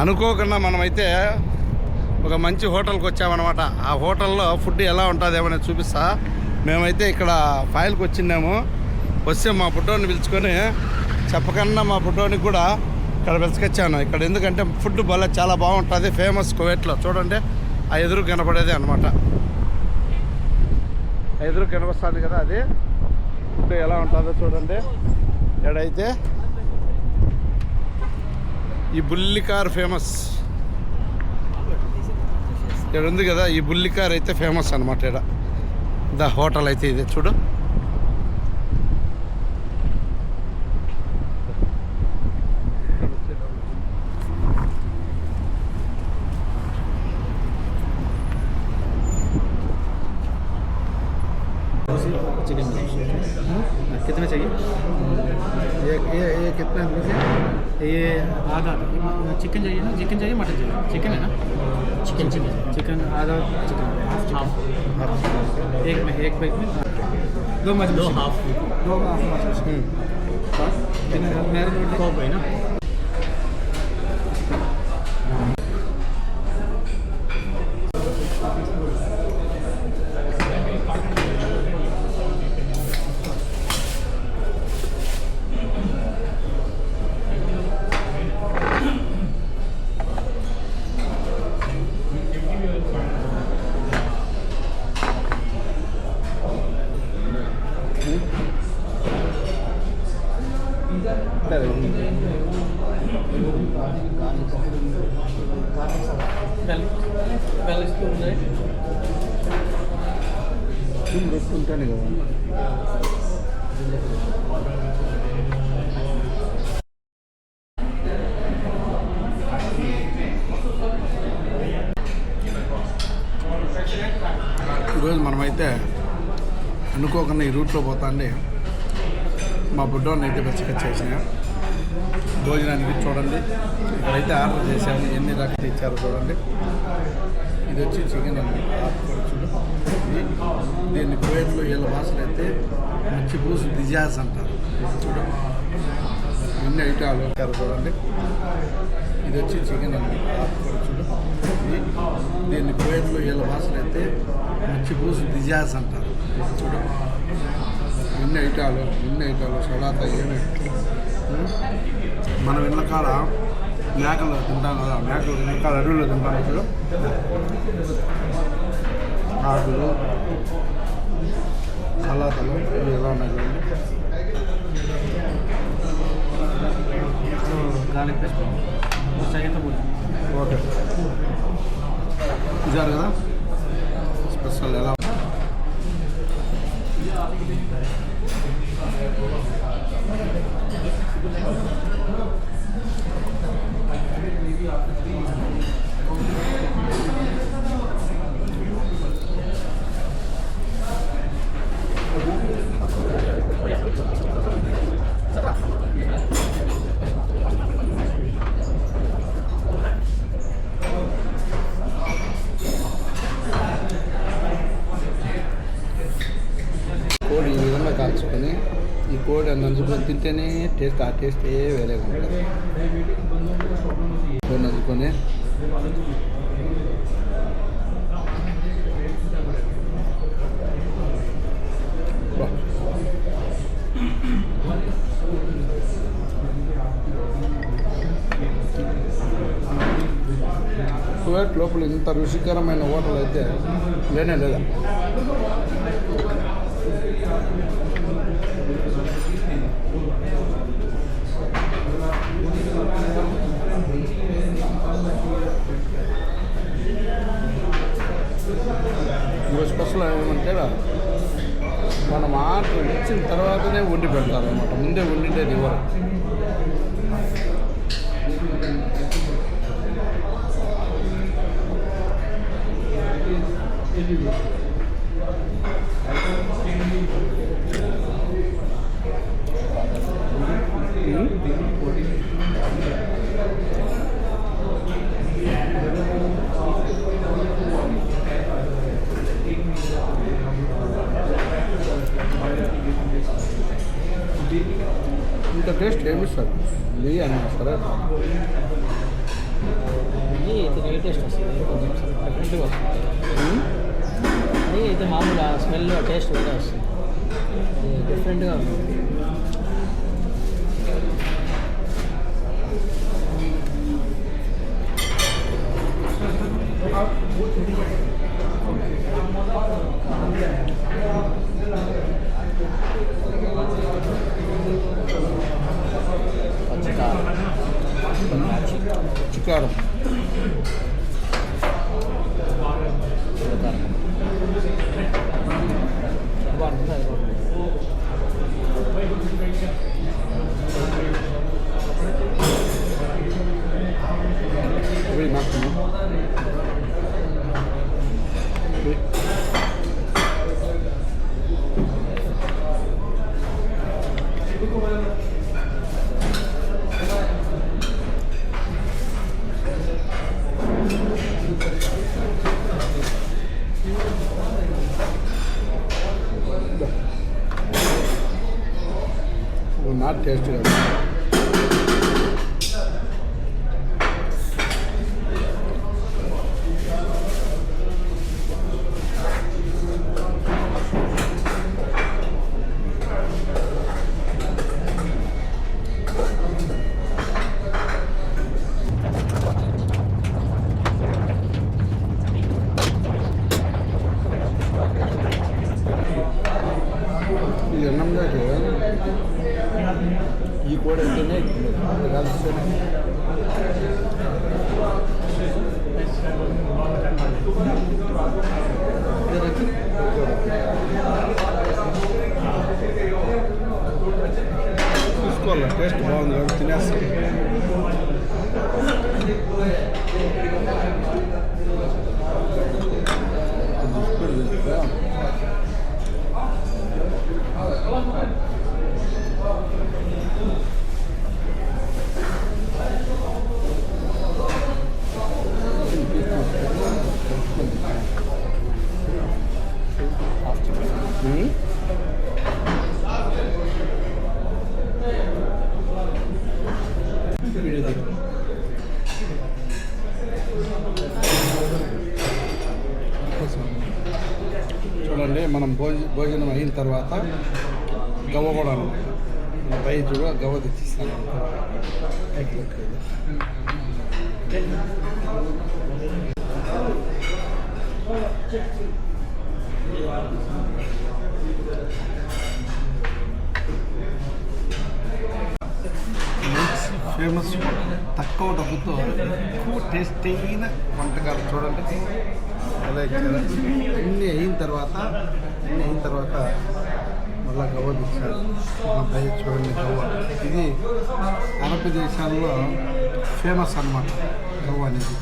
అనుకోకుండా మనమైతే ఒక మంచి హోటల్కి వచ్చామన్నమాట. ఆ హోటల్లో ఫుడ్ ఎలా ఉంటుందేమో చూపిస్తా. మేమైతే ఇక్కడ ఫైల్కి వచ్చిన్నాము వస్తే మా ఫుడ్డోని పిలుచుకొని చెప్పకుండా మా ఫుడ్డోనికి కూడా ఇక్కడ పిలుచుకొచ్చాను ఇక్కడ ఎందుకంటే ఫుడ్ భలే చాలా బాగుంటుంది. ఫేమస్ కువైట్లో. చూడండి ఆ ఎదురు కనపడేది అనమాట ఆ ఎదురు కనిపిస్తుంది కదా అది. ఫుడ్ ఎలా ఉంటుందో చూడండి. ఎడైతే ఈ బుల్లి కార్ ఫేమస్. ఇక్కడ ఉంది కదా ఈ బుల్లి కార్ అయితే ఫేమస్ అనమాట ఇక్కడ ద హోటల్ అయితే ఇది చూడు. चिकन कितने चाहिए? ये ये ये कितना ये आधा चिकन चाहिए ना? चिकन चाहिए मटन चाहिए? चिकन है ना? चिकन चिकन चिकन आधा चिकन हाफ़ एक में एक बैग में? दो मछली। दो हाफ़ दो हाफ़ मछली। मैरिनेट कॉप है ना? ఉంటాను కదా ఈరోజు మనమైతే అనుకోకుండా ఈ రూట్లో పోతాండి. మా బుడ్డోని అయితే బెచ్చకొచ్చేసిన భోజనానికి చూడండి. ఇక్కడైతే ఆర్డర్ చేశాము. ఎన్ని రకాలు ఇచ్చారో చూడండి. ఇది వచ్చి చికెన్ అండి. దీన్ని కువైట్లో వీళ్ళ భాషలు అయితే మంచి పూసు డిజాజ్ అంటారు. చూడండి ఎన్ని ఐటాలు ఇచ్చారో చూడండి. ఇది వచ్చి చికెన్ అండి. చూడండి దీన్ని కువైట్లో వీళ్ళ భాషలు అయితే మంచి పూసు డిజాజ్ అంటారు. చూడండి ఎన్ని ఐటాలు ఎన్ని ఐటాలు సలాత ఏమి మనం వెనకాల మేకలు తింటాం కదా మేకలు వెనకాల అడవిలో తింటాం ఇప్పుడు. ఆకులు సలాతలు ఇవి ఎలా ఉన్నాయి ఓకే. ఇచ్చారు కదా? స్పెషల్ ఎలా Thank you. కాల్చుకొని ఈ కోడి నంచుకొని తింటేనే టేస్ట్ ఆ టేస్ట్ ఏ వేరేగా ఉంటుంది. కోడి నంచుకొని కువైట్ లోపల ఇంత రుచికరమైన హోటల్ అయితే లేనే లేదా? എടുക്കാറന്നോട്ടോ നിന്റെ വീടിന്റെ ലിവർ Mm-hmm. వండిండేది ఇవ్వరు ఇంత టేస్ట్ ఏమి ఇస్తారు నెయ్యి అని ఇస్తారా టేస్ట్ వస్తుంది? కొంచెం డిఫరెంట్గా వస్తుంది. అయితే మామూలు స్మెల్ టేస్ట్ కూడా వస్తుంది. డిఫరెంట్గా ఉంటుంది నాట్ టేస్ట్ కాదు ఈ అన్నంలోకి ఈ కూర ఉంటేనే అది కలిస్తేనే చూసుకోవాలి టేస్ట్ బాగుంది కాబట్టి తినేస్తాం చూడండి మనం భోజ భోజనం అయిన తర్వాత గవ్వ కూడా అనమాట మన గవ్వ తెచ్చిస్తాను. ఫేమస్ తక్కువ డబ్బుతో ఎక్కువ టేస్ట్ అయిన వంటకాలు చూడండి. అలా అన్నీ అయిన తర్వాత అన్నీ అయిన తర్వాత మళ్ళా గవ్వ తెచ్చారు మా చూడండి గవ్వ. ఇది అరబ్ దేశాల్లో ఫేమస్ అనమాట గవ్వ అనేది.